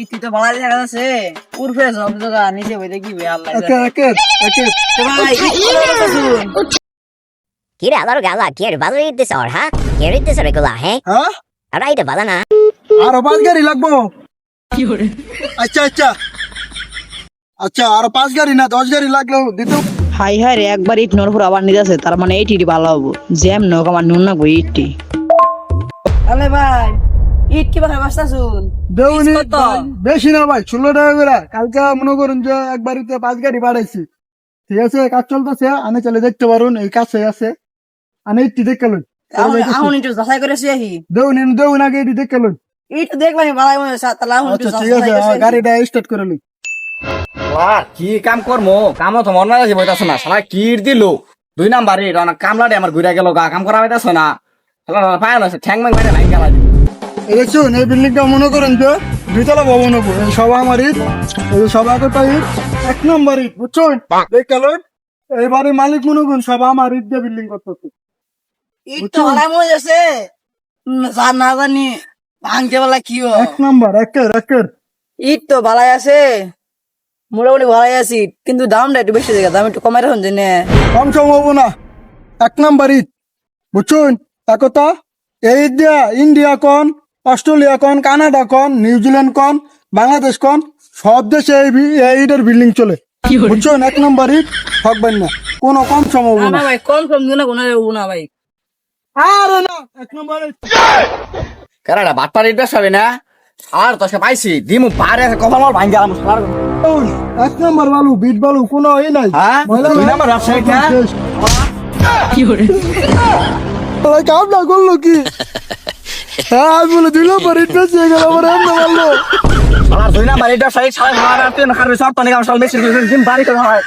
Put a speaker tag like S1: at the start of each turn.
S1: ইতি তো ভালো দেখা যাচ্ছে। উর্ফে সব জায়গা নিচে বইতে কি বে আল্লাহ
S2: একে একে
S1: তো ভাই
S3: কি রে গালা কি হ্যাঁ কে দিতেছ রে গুলা হ্যাঁ?
S2: হ্যাঁ
S3: আর এটা ভালো না।
S2: আরও পাঁচ গাড়ি লাগবো। আচ্ছা আচ্ছা। আচ্ছা আরও পাঁচ গাড়ি না দশ গাড়ি লাগল দিতে।
S4: হাই হাই রে একবার ইট নোর উপর আবার নিতেছে তার মানে এইটি ভালো হব। জ্যাম নোক আমার নুন না গো ইটটি
S1: আলে ভাই ইট কি ভাবে
S2: বেশি না ভাই ষোলো টাকা করে। কালকে মনে করুন যে এক বাড়িতে পাঁচ গাড়ি বাড়াইছি। ঠিক আছে কাজ চলতেছে আমি চলে দেখতে পারুন এই কাছে আছে। আমি একটু দেখে লই।
S1: এখন একটু যাচাই করে
S2: দেউনি দেউন আগে দেখে
S1: ইট দেখলাম ভালো মনে তাহলে এখন
S2: আচ্ছা ঠিক আছে গাড়িটা স্টার্ট করে লই।
S5: আর কি কাম করমো? কামও তো মন মাঝে বইতাছে না সারা কির দিল? দুই নাম্বার কামলাডে আমার ঘুরে গেল গা কাম করা হইতাছে না। শালা পায় না ঠ্যাং ম্যাং লাইন গেলা
S2: এই দেখছুন এই বিল্ডিংটা মনে করেন যে দুইতলা ভবন হব। এই সবা আমার ইট এই সবা কটা ইট এক নম্বর ইট বুঝছেন? এই বাড়ির মালিক মনে করুন সবা আমার ইট দিয়ে বিল্ডিং করতেছে।
S1: ইট তো ভালো হচ্ছে যা না জানি ভাঙতে বলা কি
S2: এক নম্বর একের একের।
S1: ইট তো ভালাই আছে। মোটামুটি ভালাই আছি কিন্তু দামটা একটু বেশি জায়গা দাম একটু কমাই রাখুন যে নে
S2: কম সম হব না। এক নম্বর ঈদ বুঝছুন? একতা এই ঈদ দিয়া ইন্ডিয়া কন? অস্ট্রেলিয়া কন কানাডা কন নিউজিল্যান্ড কন বাংলাদেশ কন সব দেশে এই বি- এই ঈদের বিল্ডিং চলে। বুঝছুন? এক নম্বর ঈদ থাকবেন না। কোনো কম সম হব
S1: না।
S2: না
S1: ভাই কম কম দিন না কোনো হব না ভাই।
S2: আরে না এক নম্বর
S5: কারাটা বাটপার ইট হবে না? আর তোকে পাইছি দিমু পারে কপাল মাল ভাঙ গেলাম শালার
S2: এক নম্বর বালু বিট বালু কোনো ই নাই।
S5: হ্যাঁ? দুই। নাম্বার কে?
S2: শেষ। ওই কামটা করল কি? হ্যাঁ বলে দুই নম্বর ঈদ হয়ে গেল আমার এমন বলল
S5: আমার দুই নাম্বার ইট সাইড সাড়ে সাড়ে তিন হাজার সব নিকাম শাল মেশিন বাড়ি করা হয়।